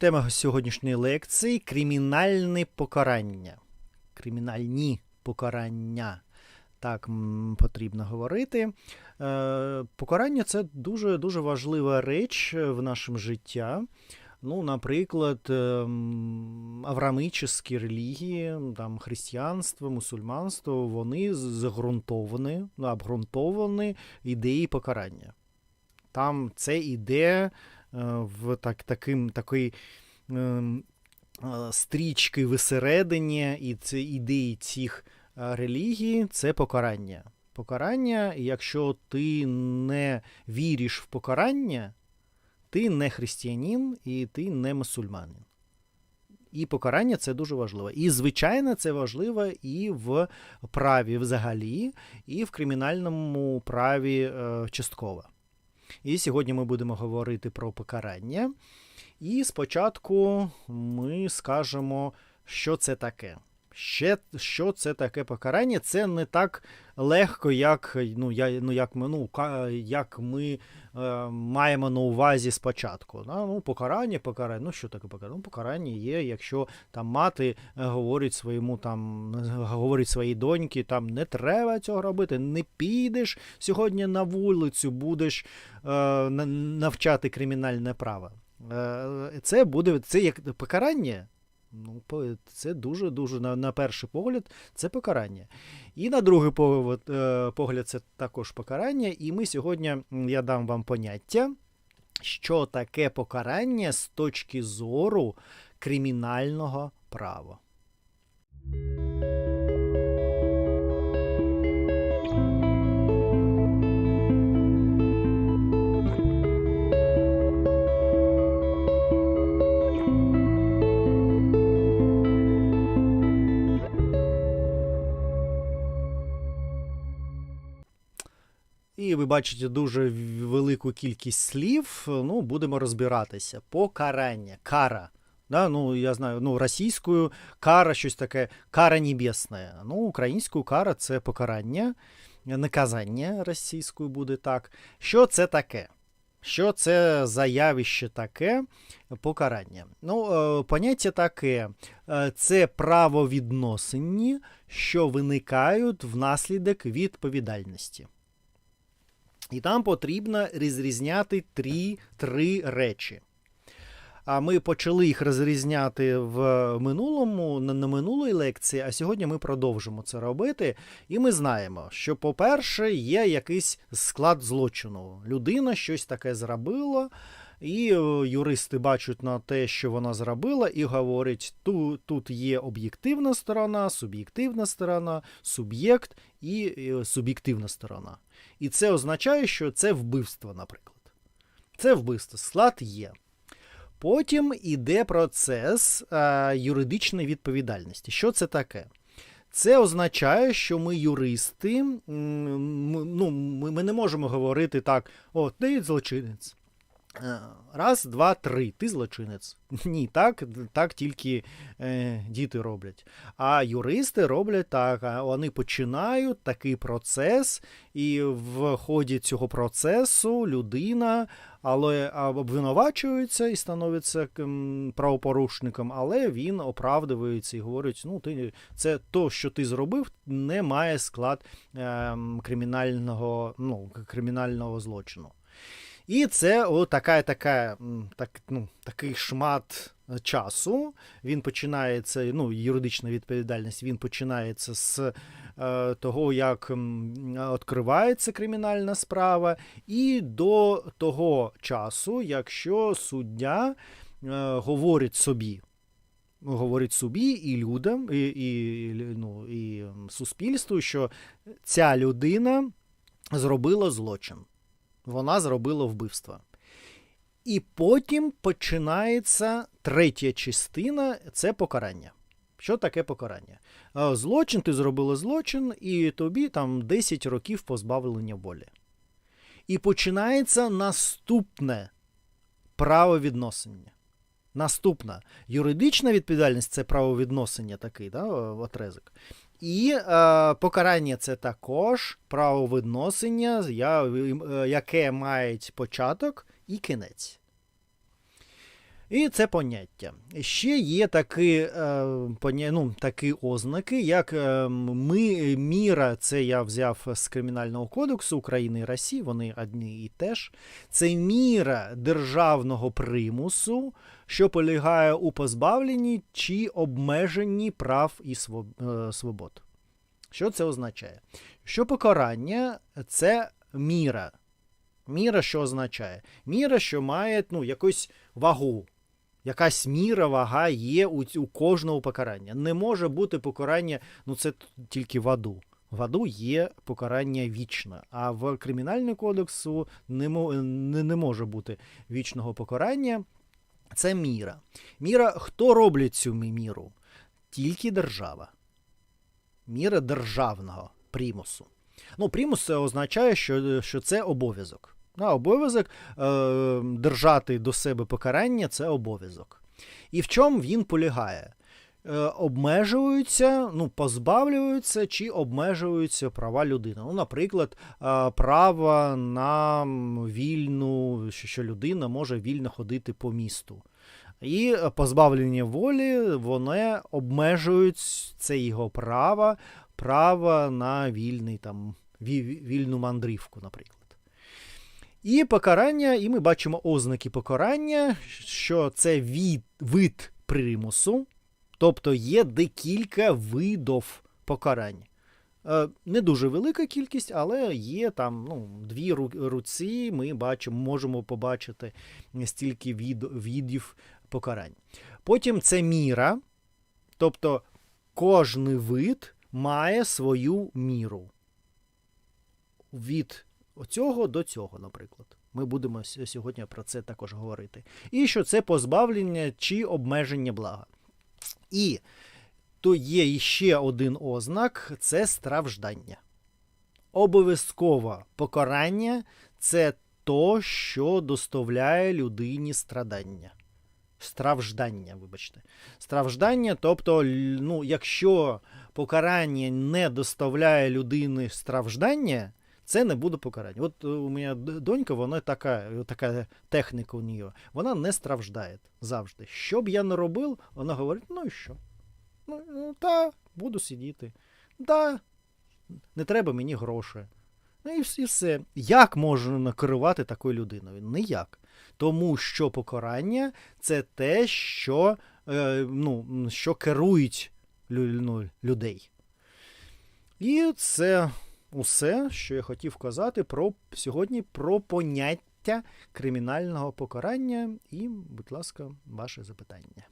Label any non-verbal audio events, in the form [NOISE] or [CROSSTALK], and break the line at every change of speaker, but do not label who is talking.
Тема сьогоднішньої лекції кримінальне покарання. Кримінальні покарання. Так потрібно говорити. Е, покарання це дуже дуже важлива реч в нашому життя. Ну, наприклад, ем, аврамическі релігії, там християнство, мусульманство, вони загрунтовані, ну, обґрунтовані ідеї покарання. Там це іде е, в так, таким, такий ем, е, стрічки висередині, і це ідеї цих е, релігій це покарання. Покарання, якщо ти не віриш в покарання, ти не християнин і ти не мусульманин. І покарання це дуже важливо. І, звичайно, це важливо і в праві взагалі, і в кримінальному праві е, частково. І сьогодні ми будемо говорити про покарання. І спочатку ми скажемо, що це таке. Ще, що це таке покарання? Це не так легко, як ну, я, ну, як ми, ну, як ми е, маємо на увазі спочатку. Да? Ну, покарання, покарання. Ну, що таке покарання? Ну, покарання є, якщо там мати е, говорить своєму там, говорить своїй доньки, там не треба цього робити, не підеш сьогодні на вулицю, будеш е, навчати кримінальне право. Е, Це буде це як покарання. Ну, це дуже дуже на, на перший погляд, це покарання. І на другий е, погляд, це також покарання. І ми сьогодні я дам вам поняття, що таке покарання з точки зору кримінального права. І ви бачите дуже велику кількість слів. Ну, будемо розбиратися. Покарання, кара. Да, ну, я знаю, ну, російською кара щось таке, кара небесна. Ну, українською кара це покарання, наказання російською буде так. Що це таке? Що це за явище таке покарання? Ну, е, поняття таке: Е, це правовідносини, що виникають внаслідок відповідальності. І там потрібно розрізняти три, три речі. А ми почали їх розрізняти в минулому, на, минулої лекції, а сьогодні ми продовжимо це робити. І ми знаємо, що, по-перше, є якийсь склад злочину. Людина щось таке зробила, і е, юристи бачать на те, що вона зробила, і говорять: тут, тут є об'єктивна сторона, суб'єктивна сторона, суб'єкт і е, суб'єктивна сторона. І це означає, що це вбивство, наприклад. Це вбивство, склад є. Потім іде процес е, юридичної відповідальності. Що це таке? Це означає, що ми юристи, ну, ми не можемо говорити так: о, ти злочинець. Е, Раз, два, три, ти злочинець. [LAUGHS] Ні, так, так тільки е, діти роблять. А юристи роблять так, вони починають такий процес, і в ході цього процесу людина але обвинувачується і становиться правопорушником, але він оправдується і говорить: ну, ти це то, що ти зробив, не має склад ем, кримінального, ну, кримінального злочину. І це о, така, так, ну, такий шмат часу. Він починається, ну, юридична відповідальність, він починається з е, того, як відкривається кримінальна справа, і до того часу, якщо суддя е, говорить собі. Говорить собі і людям, і, і, ну, і суспільству, що ця людина зробила злочин вона зробила вбивство. І потім починається третя частина це покарання. Що таке покарання? Е, Злочин, ти зробила злочин, і тобі там 10 років позбавлення волі. І починається наступне правовідносення. Наступна юридична відповідальність це правовідносення такий, да, отрезок. І е, покарання це також правовідносення, я- е, яке має початок і кінець. І це поняття. Ще є такі, е, поня... ну, такі ознаки, як е, ми, міра, це я взяв з Кримінального кодексу України і Росії, вони одні і теж. Це міра державного примусу, що полягає у позбавленні чи обмеженні прав і е, свобод. Що це означає? Що покарання це міра. Міра що означає? Міра, що має ну, якусь вагу. Якась міра, вага є у, у кожного покарання. Не може бути покарання, ну це тільки в аду. В аду є покарання вічне, а в Кримінальному кодексу не, не, не може бути вічного покарання. Це міра. Міра, хто робить цю міру? Тільки держава. Міра державного примусу. Ну, примус це означає, що, що це обов'язок. На обов'язок е, держати до себе покарання це обов'язок. І в чому він полягає? Е, обмежуються, ну, позбавлюються чи обмежуються права людини. Ну, наприклад, е, право на вільну, що людина може вільно ходити по місту. І позбавлення волі вони обмежують це його право, право на вільний там вільну мандрівку, наприклад. І покарання, і ми бачимо ознаки покарання, що це від, вид примусу, тобто є декілька видів покарань. Е, Не дуже велика кількість, але є там ну, дві руці, ми бачимо, можемо побачити стільки від, видів покарань. Потім це міра, тобто кожний вид має свою міру. Від цього до цього, наприклад. Ми будемо сьогодні про це також говорити. І що це позбавлення чи обмеження блага. І то є ще один ознак це страждання. Обов'язково покарання це то, що доставляє людині страдання. Страждання, вибачте. Страждання, тобто, ну, якщо покарання не доставляє людини страждання, це не буде покарання. От е, у мене донька, вона така, така техніка у неї. Вона не страждає завжди. Що б я не робив, вона говорить: ну і що? Ну, ну та, буду сидіти. Да, не треба мені грошей. Ну і, все. Як можна керувати такою людиною? Ніяк. Тому що покарання це те, що, е, ну, що керують ну, людей. І це усе, що я хотів казати про сьогодні про поняття кримінального покарання. І, будь ласка, ваше запитання.